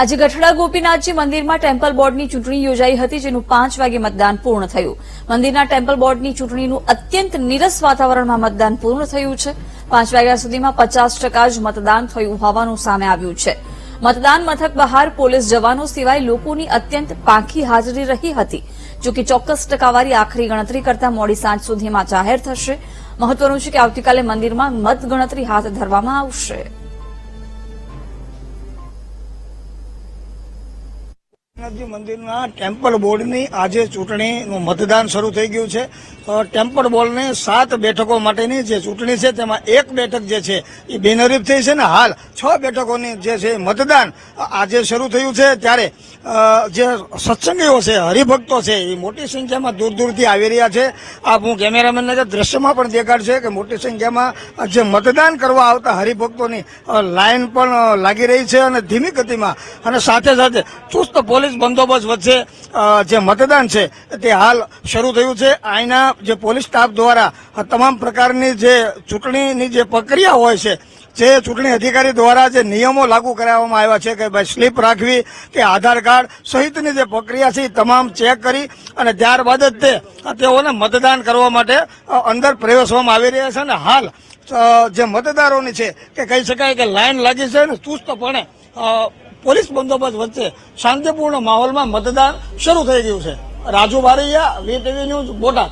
આજે ગઠડા ગોપીનાથજી મંદિરમાં ટેમ્પલ બોર્ડની ચૂંટણી યોજાઈ હતી, જેનું પાંચ વાગે મતદાન પૂર્ણ થયું. મંદિરના ટેમ્પલ બોર્ડની ચૂંટણીનું અત્યંત નીરસ વાતાવરણમાં મતદાન પૂર્ણ થયું છે. પાંચ વાગ્યા સુધીમાં પચાસ ટકા જ મતદાન થયું હોવાનું સામે આવ્યું છે. મતદાન મથક બહાર પોલીસ જવાનો સિવાય લોકોની અત્યંત પાંખી હાજરી રહી હતી, જો કે ચોક્કસ ટકાવારી આખરી ગણતરી કરતા મોડી સાંજ સુધીમાં જાહેર થશે. મહત્વનું છે કે આવતીકાલે મંદિરમાં મતગણતરી હાથ ધરવામાં આવશે. મંદિરના ટેમ્પલ બોર્ડની આજે ચૂંટણીનું મતદાન શરૂ થઈ ગયું છે. ટેમ્પલ બોર્ડની સાત બેઠકો માટેની જે ચૂંટણી છે, તેમાં એક બેઠક જે છે, એ બિનહરીફ થઈ છે ને હાલ છ બેઠકોની જે છે મતદાન આજે શરૂ થયું છે. ત્યારે જે સત્સંગીઓ છે, હરિભક્તો છે, એ મોટી સંખ્યામાં દૂર દૂરથી આવી રહ્યા છે. આ હું કેમેરામેનને જે દ્રશ્યમાં પણ દેખાડશે કે મોટી સંખ્યામાં જે મતદાન કરવા આવતા હરિભક્તોની લાઇન પણ લાગી રહી છે અને ધીમી ગતિમાં અને સાથે સાથે ચુસ્ત પોલીસ બંદોબસ્ત વચ્ચે જે મતદાન છે, તે હાલ શરૂ થયું છે. અહીંના જે પોલીસ સ્ટાફ દ્વારા તમામ પ્રકારની જે ચૂંટણીની જે પ્રક્રિયા હોય છે, જે ચૂંટણી અધિકારી દ્વારા જે નિયમો લાગુ કરાવવામાં આવ્યા છે કે ભાઈ સ્લીપ રાખવી, કે આધાર કાર્ડ સહિતની જે પ્રક્રિયા છે, એ તમામ ચેક કરી અને ત્યારબાદ જ તે તેઓને મતદાન કરવા માટે અંદર પ્રવેશવામાં આવી રહ્યા છે અને હાલ જે મતદારોની છે, કે કહી શકાય કે લાઈન લાગી છે ને, ચુસ્તપણે પોલીસ બંદોબસ્ત વચ્ચે શાંતિપૂર્ણ માહોલમાં મતદાન શરૂ થઈ ગયું છે. Raju Baraiya, V TV news, Botad.